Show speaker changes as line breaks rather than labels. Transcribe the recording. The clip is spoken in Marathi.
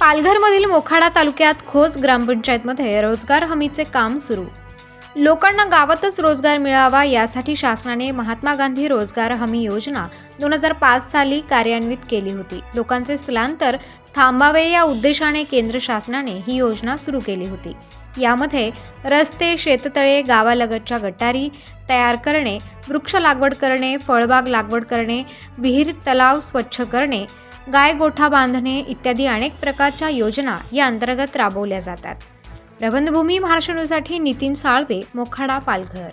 पालघरमधील मोखाडा तालुक्यात खोस ग्रामपंचायतमध्ये रोजगार हमीचे काम सुरू. लोकांना गावातच रोजगार मिळावा यासाठी शासनाने महात्मा गांधी रोजगार हमी योजना दोन हजार पाच साली कार्यान्वित केली होती. लोकांचे स्थलांतर थांबावे या उद्देशाने केंद्र शासनाने ही योजना सुरू केली होती. यामध्ये रस्ते शेततळे गावालगतच्या गटारी तयार करणे वृक्ष लागवड करणे फळबाग लागवड करणे विहीर तलाव स्वच्छ करणे गाय गोठा बांधणे इत्यादी अनेक प्रकारच्या योजना या अंतर्गत राबवल्या जातात. प्रबंधभूमी महाराष्ट्र न्यूजसाठी नितीन साळवे मोखाडा पालघर.